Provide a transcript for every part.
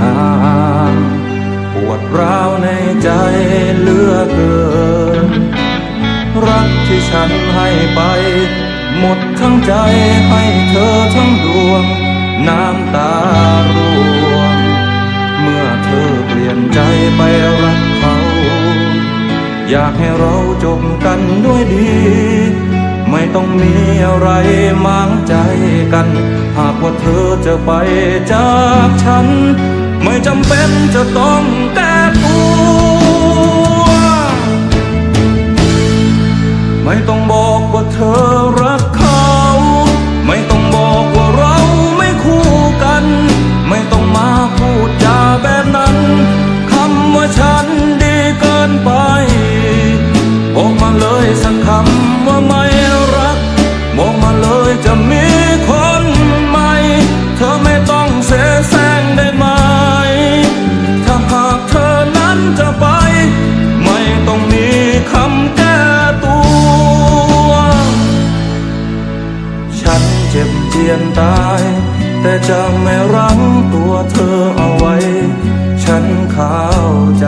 ห่างปวดร้าวในใจเลือเกิน รักที่ฉันให้ไป หมดทั้งใจให้เธอทั้งดวง น้ำตาร่วง เมื่อเธอเปลี่ยนใจไปรักเขา อยากให้เราจบกันด้วยดี ไม่ต้องมีอะไรมางใจกัน หากว่าเธอจะไปจากฉัน ไม่จำเป็นจะต้องแก้ตัว ไม่ต้องบอก จะไม่รั้งตัวเธอเอาไว้ ฉันเข้าใจ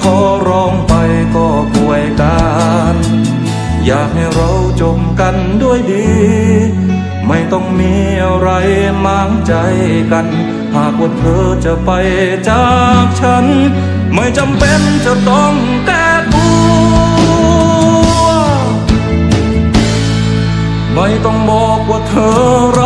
ขอร้องไปก็ป่วยการ อยากให้เราจบกันด้วยดี ไม่ต้องมีอะไรมางใจกัน หากว่าเธอจะไปจากฉัน ไม่จำเป็นจะต้องแก้ตัวไม่ต้องบอกว่าเธอรัก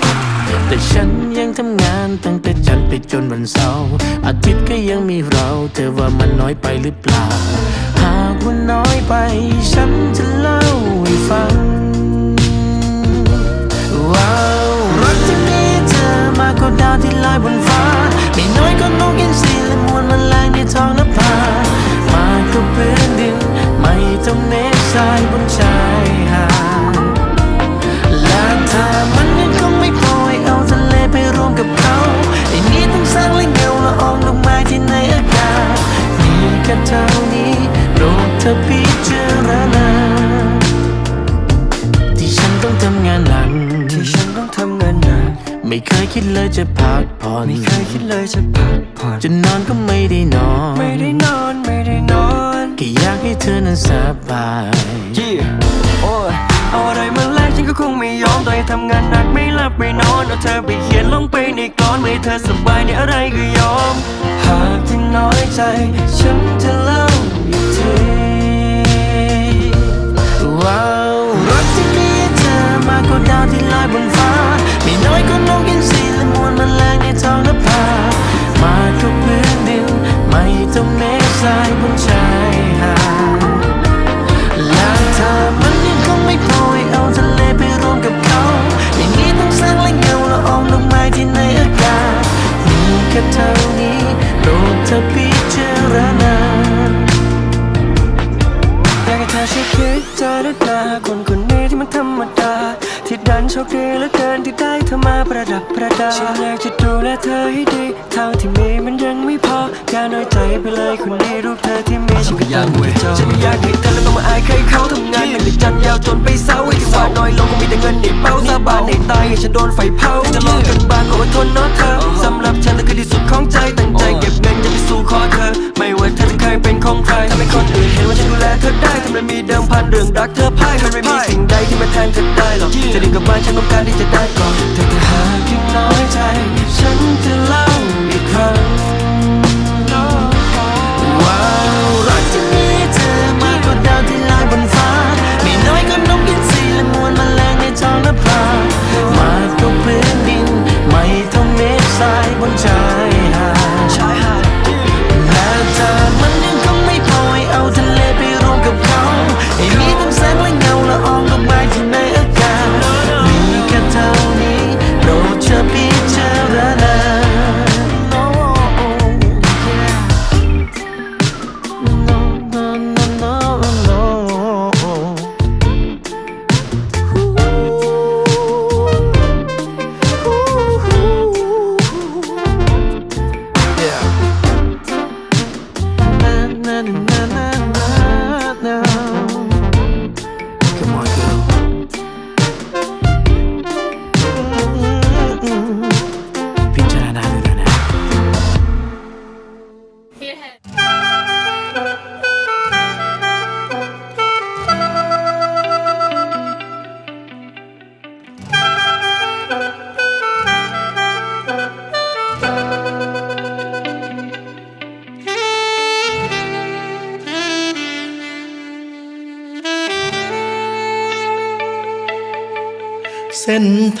แต่ฉันยังทำงานตั้งแต่จันทร์ไปจนวันเสาร์อาทิตย์ก็ยังมีเรา เธอว่ามันน้อยไปหรือเปล่า หากว่าน้อยไป ฉันจะเล่าให้ฟังว้าวรักที่มีเธอมากกว่าดาวที่ลอยบนฟ้า ไม่น้อยก็นกอินทรีและมวลมันแมลงในท้องนภามากกว่าพื้นดิน ไม่ต้องเมฆทรายบนชายหาด แสงและเงาละอองลงมาที่ในอากาศมีแค่เท่านี้โลกเธอพิจารณาที่ฉันต้องทำงานหนักที่ฉันต้องทำงานหนักไม่เคยคิดเลยจะพักผ่อนไม่เคยคิดเลยจะพักผ่อนจะนอนก็ไม่ได้นอน ไม่ได้นอนไม่ได้นอนแค่อยากให้เธอนั้นสบาย yeah. โอ้เอาอะไรมา ฉันก็คงไม่ยอมต่อให้ทำงานหนักไม่หลับไม่นอนเอาเธอไปเขียนลงไปในกลอนไม่เธอสบายในอะไรก็ยอม หากที่น้อยใจ ฉันจะเล่าอีกที คนค คดีเหลือเกินที่ได้เธอมาประดับประดา ฉันอยากจะดูแลเธอให้ดี เท่าที่มีมันยังไม่พอ อย่าน้อยใจไปเลยคนนี้รูปเธอที่มีฉันก็ยังไม่จบฉันไม่อยากให้เธอแล้วต้องมาอายใครเขาทำงานหนักแต่จันยาวจนไปเศร้าไอ้ที่ว่าน้อยลงก็มีแต่เงินในเป้าสาบานในตายให้ฉันโดนไฟเผาจะลองกันบ้างก็อดทนเนาะเธอสำหรับฉันนั่นคือที่สุดของใจตั้งใจเก็บเงินจะไปสู่ขอเธอ ไม่ว่าเธอจะเคยเป็นของใครทำให้คนอื่นเห็นว่าฉันดูแลเธอได้ทำไมมีเดิมพันเรื่องรักเธอพ่ายมันไม่มีสิ่งใดที่มาแทนเธอได้หรอกจะดีกับบ้านฉันต้องการที่จะได้ก่อนแต่ถ้าหากยังน้อยใจ ฉันจะเล่า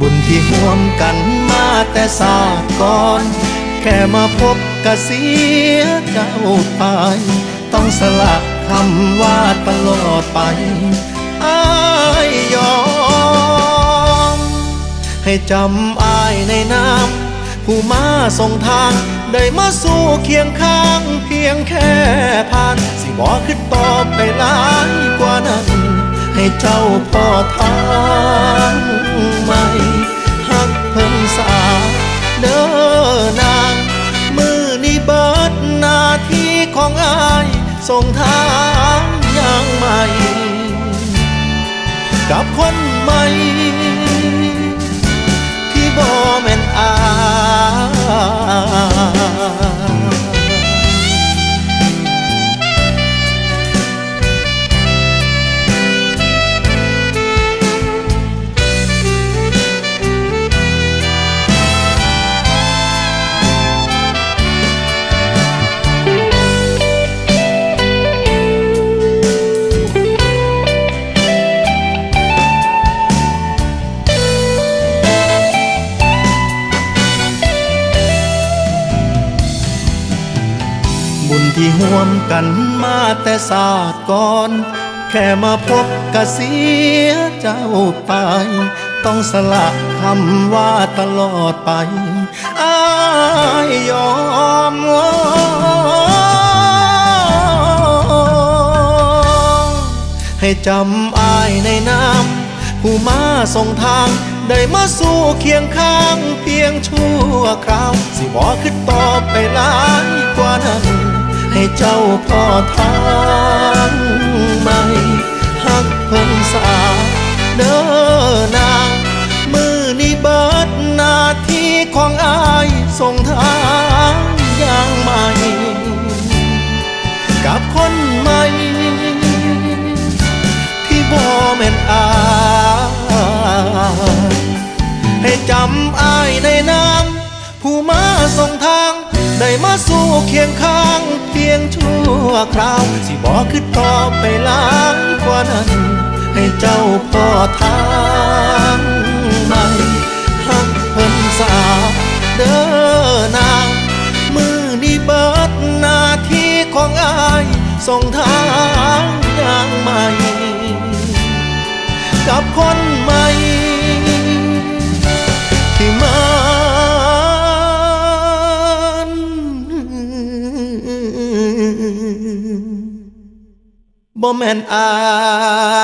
บุญที่ห่วมกันมาแต่ศาสตร์ก่อน แค่มาพบกะเสียเจ้าไป ต้องสละคำว่าตลอดไปอายยอม ให้จำอายในน้ำผู้มาส่งทาง ได้มาสู่เคียงข้าง เพียงแค่ผ่าน สิบอกขึ้นต่อไปหลายกว่านั้น ให้เจ้าพ่อทางใหม่หักเพิ่งสาเด้อนางมือนี้เบิดหน้าที่ของอายส่งทางอย่างใหม่ กับคนใหม่ วมกันมาแต่ศาสตร์ก่อน แค่มาพบกะเสียเจ้าไป ต้องสละคำว่าตลอดไปอายยอมงอให้จำอายในน้ำผู้มาส่งทางได้มาสู่เคียงข้างเพียงชั่วคราว สิบอขึ้นต่อไปหลายกว่านั้น ให้เจ้าพ่อทางใหม่หักเพิ่งสาเด้อนามือนี้เบิดนาที่ของอายส่งทางอย่างใหม่ กับคนใหม่ ที่บ่แม่นอายให้จำอายในน้ำผู้มาส่งทาง ได้มาสู่เคียงข้างเพียงชั่วคราว สิบอกขึ้นต่อไปหลายกว่านั้น ให้เจ้าพ่อทางใหม่หักเพิ่นสาเด้อนาง มือนี้เบิดหน้าที่ของอายส่งทางอย่างใหม่ กับคนใหม่ บ่แม่นอาย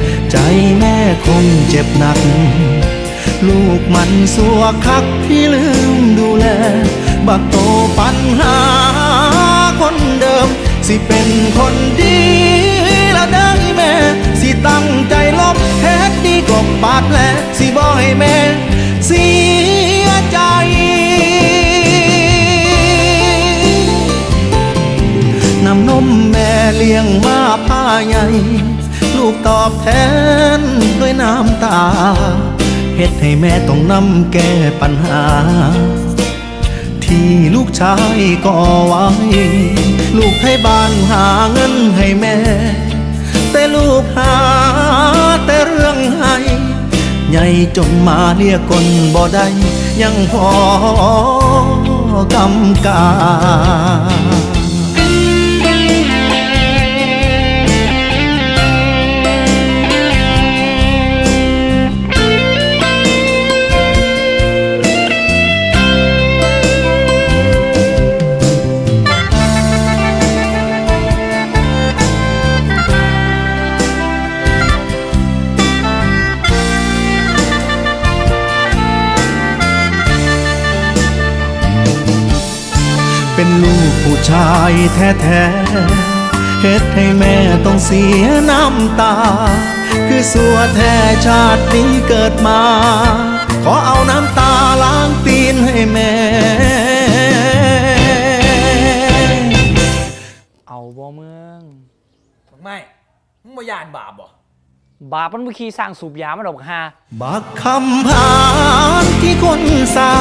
ใจแม่คงเจ็บหนัก ลูกมันสัวคักที่ลืมดูแล บักโตปัญหาคนเดิม สิเป็นคนดีแล้วได้แม่ สิตั้งใจลบแท้ดีกบปาดแผลสิบ่ให้แม่เสียใจน้ำนมแม่เลี้ยงมาผ้าใหญ่ ลูกตอบแทนด้วยน้ำตาเฮ็ดให้แม่ต้องนำแก้ปัญหา ที่ลูกชายก่อไว้ ลูกให้บ้านหาเงินให้แม่ แต่ลูกหาแต่เรื่องให้ใหญ่จนมาเรียกคนบ่ได้ยังพอกำกา แท้เฮ็ดให้แม่ต้องเสียน้ำตา คือสัวแท้ชาตินี้เกิดมา ขอเอาน้ำตาล้างตีนให้แม่ เอาบ่เมืองไม่มึงบ่ยานบาปบ่บาปมันบ่ขี้สร้างสูบยามันดอกฮาบักคำพานที่คนสรา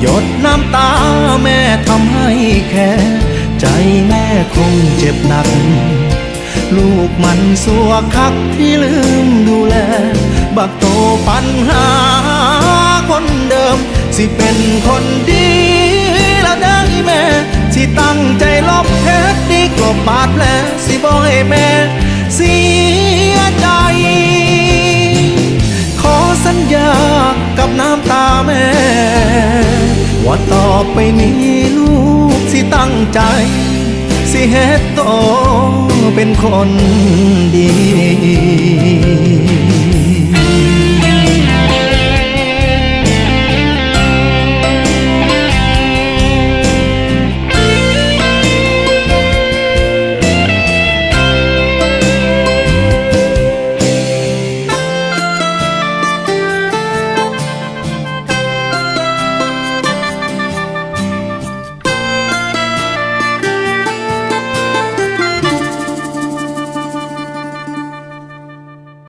หยดน้ำตาแม่ทำให้แค่ ใจแม่คงเจ็บหนัก ลูกมันสัวคักที่ลืมดูแล บักโตปัญหาคนเดิม สิเป็นคนดีแล้วได้แม่ สิตั้งใจลบเพชรดีกลบบาดแผลสิบ่ให้แม่เสียใจ ขอสัญญากับน้ำตาแม่ ว่าต่อไปนี้ลูก สิตั้งใจ สิเฮ็ดโตเป็นคนดี